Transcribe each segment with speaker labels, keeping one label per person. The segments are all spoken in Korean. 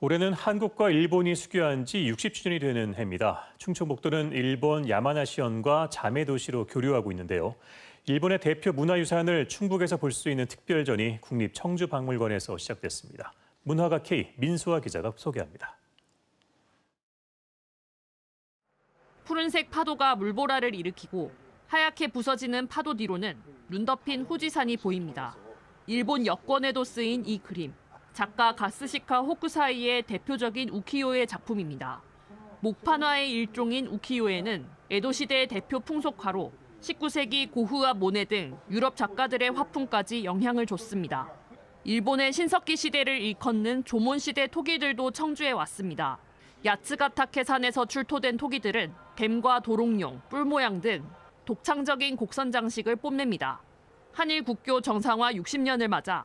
Speaker 1: 올해는 한국과 일본이 수교한 지 60주년이 되는 해입니다. 충청북도는 일본 야마나시현과 자매 도시로 교류하고 있는데요. 일본의 대표 문화유산을 충북에서 볼 수 있는 특별전이 국립청주박물관에서 시작됐습니다. 문화가 K 민수아 기자가 소개합니다.
Speaker 2: 푸른색 파도가 물보라를 일으키고 하얗게 부서지는 파도 뒤로는 눈 덮인 후지산이 보입니다. 일본 여권에도 쓰인 이 그림. 작가 가스시카 호쿠사이의 대표적인 우키요의 작품입니다. 목판화의 일종인 우키요에는 에도 시대의 대표 풍속화로 19세기 고흐와 모네 등 유럽 작가들의 화풍까지 영향을 줬습니다. 일본의 신석기 시대를 일컫는 조몬 시대 토기들도 청주에 왔습니다. 야츠가타케 산에서 출토된 토기들은 뱀과 도롱뇽, 뿔 모양 등 독창적인 곡선 장식을 뽐냅니다. 한일 국교 정상화 60년을 맞아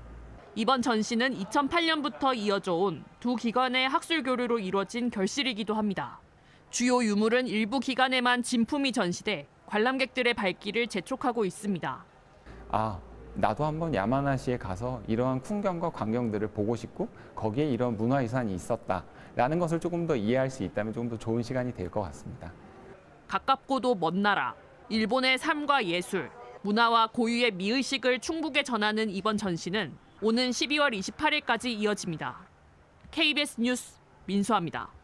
Speaker 2: 이번 전시는 2008년부터 이어져 온 두 기관의 학술 교류로 이루어진 결실이기도 합니다. 주요 유물은 일부 기관에만 진품이 전시돼 관람객들의 발길을 재촉하고 있습니다.
Speaker 3: 아, 나도 한번 야마나시에 가서 이러한 풍경과 광경들을 보고 싶고 거기에 이런 문화유산이 있었다라는 것을 조금 더 이해할 수 있다면 조금 더 좋은 시간이 될 것 같습니다.
Speaker 2: 가깝고도 먼 나라, 일본의 삶과 예술, 문화와 고유의 미의식을 충북에 전하는 이번 전시는 오는 12월 28일까지 이어집니다. KBS 뉴스 민수아입니다.